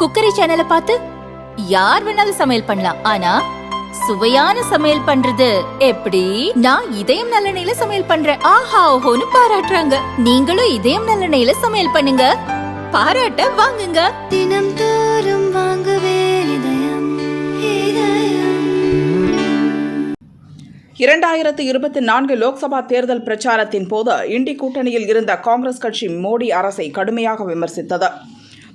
Cookery சேனலை பார்த்து யார் வேணாலும் சமையல் பண்ணலாம். ஆனா சுவையான சமையல் பண்றது எப்படி? நான் இதயம் நல்லெண்ணெயில சமையல் பண்றேன். ஆஹா ஓஹோன்னு பாராட்டுறாங்க. நீங்களும் இதயம் நல்லெண்ணெயில சமையல் பண்ணுங்க. பாராட்ட வாங்குங்க. தினம் தோறும் வாங்குவே இதயம் இதயம். இரண்டாயிரத்து இருபத்தி நான்கு லோக்சபா தேர்தல் பிரச்சாரத்தின் போது இண்டி கூட்டணியில் இருந்த காங்கிரஸ் கட்சி மோடி அரசை கடுமையாக விமர்சித்தது.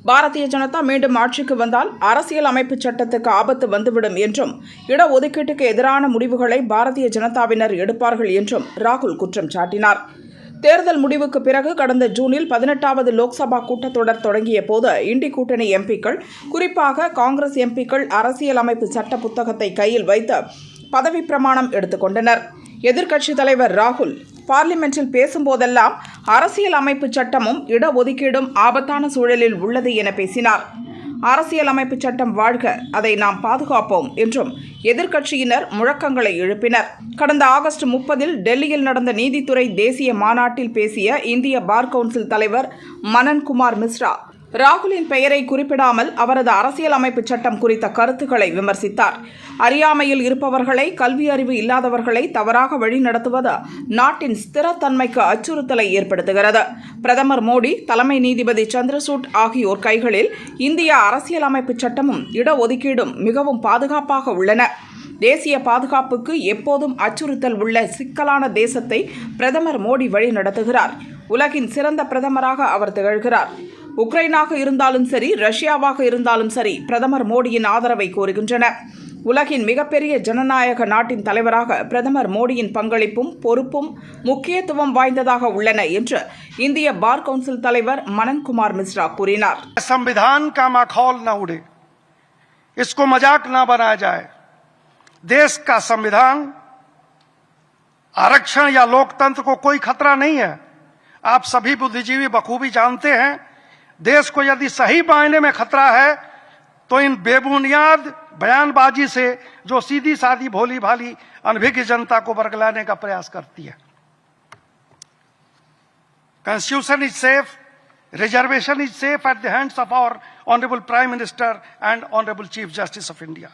பாரதிய ஜனதா மீண்டும் ஆட்சிக்கு வந்தால் அரசியல் அமைப்பு சட்டத்துக்கு ஆபத்து வந்துவிடும் என்றும் இடஒதுக்கீட்டுக்கு எதிரான முடிவுகளை பாரதிய ஜனதாவினர் எடுப்பார்கள் என்றும் ராகுல் குற்றம் சாட்டினார். தேர்தல் முடிவுக்கு பிறகு கடந்த ஜூனில் பதினெட்டாவது லோக்சபா கூட்டத்தொடர் தொடங்கிய போது இண்டி கூட்டணி எம்பிக்கள் குறிப்பாக காங்கிரஸ் எம்பிக்கள் அரசியலமைப்பு சட்ட புத்தகத்தை கையில் வைத்து பதவி பிரமாணம் எடுத்துக்கொண்டனர் எதிர்க்கட்சித் தலைவர் ராகுல் பார்லிமென்ட்டில் பேசும்போதெல்லாம் அரசியல் அமைப்பு சட்டமும் இடஒதுக்கீடும் ஆபத்தான சூழலில் உள்ளது என பேசினார். அரசியலமைப்பு சட்டம் வாழ்க அதை நாம் பாதுகாப்போம் என்றும் எதிர்க்கட்சியினர் முழக்கங்களை எழுப்பினர். கடந்த ஆகஸ்ட் முப்பதில் டெல்லியில் நடந்த நீதித்துறை தேசிய மாநாட்டில் பேசிய இந்திய பார் கவுன்சில் தலைவர் மனன்குமார் மிஸ்ரா ராகுலின் பெயரை குறிப்பிடாமல் அவரது அரசியல் அமைப்பு சட்டம் குறித்த கருத்துக்களை விமர்சித்தார். அறியாமையில் இருப்பவர்களை கல்வி அறிவு இல்லாதவர்களை தவறாக வழிநடத்துவது நாட்டின் ஸ்திரத்தன்மைக்கு அச்சுறுத்தலை ஏற்படுத்துகிறது. பிரதமர் மோடி தலைமை நீதிபதி சந்திரசூட் ஆகியோர் கைகளில் இந்திய அரசியல் அமைப்பு சட்டமும் இடஒதுக்கீடும் மிகவும் பாதுகாப்பாக உள்ளன. தேசிய பாதுகாப்புக்கு எப்போதும் அச்சுறுத்தல் உள்ள சிக்கலான தேசத்தை பிரதமர் மோடி வழி நடத்துகிறார் உலகின் சிறந்த பிரதமராக அவர் திகழ்கிறார். உக்ரைனாக இருந்தாலும் சரி ரஷ்யாவாக இருந்தாலும் சரி பிரதமர் மோடியின் ஆதரவை கோருகின்றன உலகின் மிகப்பெரிய ஜனநாயக நாட்டின் தலைவராக பிரதமர் மோடியின் பங்களிப்பும் பொறுப்பும் முக்கியத்துவம் வாய்ந்ததாக உள்ளன என்று இந்திய பார் கவுன்சில் தலைவர் மனன்குமார் மிஸ்ரா கூறினார் संविधान का माखौल न उड़े इसको मजाक ना बनाया जाए देश का संविधान आरक्षण या लोकतंत्र को कोई खतरा नहीं है आप सभी बुद्धिजीवी बखूबी जानते हैं देश को यदि सही मायने में खतरा है तो इन बेबुनियाद बयानबाजी से जो सीधी साधी भोली भाली अनभिज्ञ जनता को बरगलाने का प्रयास करती है। Constitution is safe reservation is safe at the of our honourable prime minister and honourable chief justice of India